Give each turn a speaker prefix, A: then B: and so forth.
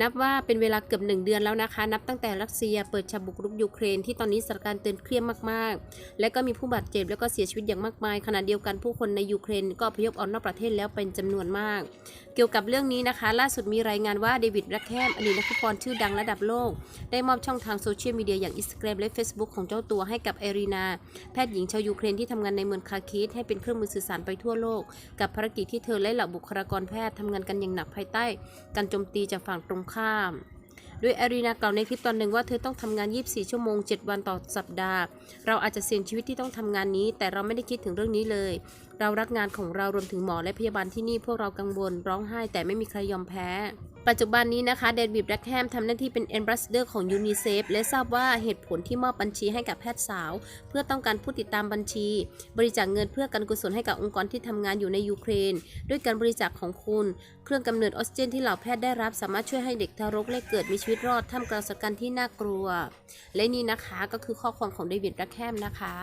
A: นับว่าเป็นเวลาเกือบหนึ่งเดือนแล้วนะคะ นับตั้งแต่รัสเซียเปิดฉากบุกรุกยูเครน ที่ตอนนี้สถานการณ์ตึงเครียดมากๆ และก็มีผู้บาดเจ็บและก็เสียชีวิตอย่างมากมายขณะเดียวกันผู้คนในยูเครนก็พยพออกนอกประเทศแล้วเป็นจำนวนมาก เกี่ยวกับเรื่องนี้นะคะ ล่าสุดมีรายงานว่าเดวิดแบล็คแฮมอดีตนักฟุตบอลชื่อดังระดับโลก ได้มอบช่องทางโซเชียลมีเดียอย่าง Instagram และ Facebook ของเจ้าตัวให้กับเอรีนาแพทย์หญิงชาวยูเครนที่ทำงานในเมืองคาคิดให้เป็นเครื่องมือสื่อสารไปทั่วโลก กับภารกิจที่เธอและเหล่าบุคลากรแพทย์ทำงานกันอย่างหนักภายใต้ การโจมตีจากฝั่งตรงข้าม ด้วยอารีนากล่าวในคลิปตอนหนึ่งว่าเธอต้องทำงาน 24 ชั่วโมง 7 วันต่อสัปดาห์ เราอาจจะเสี่ยงชีวิตที่ต้องทำงานนี้ แต่เราไม่ได้คิดถึงเรื่องนี้เลย เรารักงานของเรารวมถึงหมอและพยาบาลที่นี่พวกเรากังวลร้องไห้แต่ไม่มีใครยอมแพ้ ปัจจุบันนี้นะคะเดวิดแบล็คแฮมทำหน้าที่เป็น a m b a s s a d o r ของยูนิเซฟและทราบว่าเหตุผลที่มอบบัญชีให้กับแพทย์สาว เพื่อต้องการผู้ติดตามบัญชี บริจาคเงินเพื่อการกุศลให้กับองค์กรที่ทำงานอยู่ในยูเครน ด้วยการบริจาคของคุณ เครื่องกำเนิดออกซิเจนที่เหล่าแพทย์ได้รับสามารถช่วยให้เด็กทารกแรกเกิดมีชีวิตรอดท่ามกลางสถานการณ์ที่น่ากลัว และนี่นะคะก็คือข้อความของเดวิดแบล็คแฮมนะคะ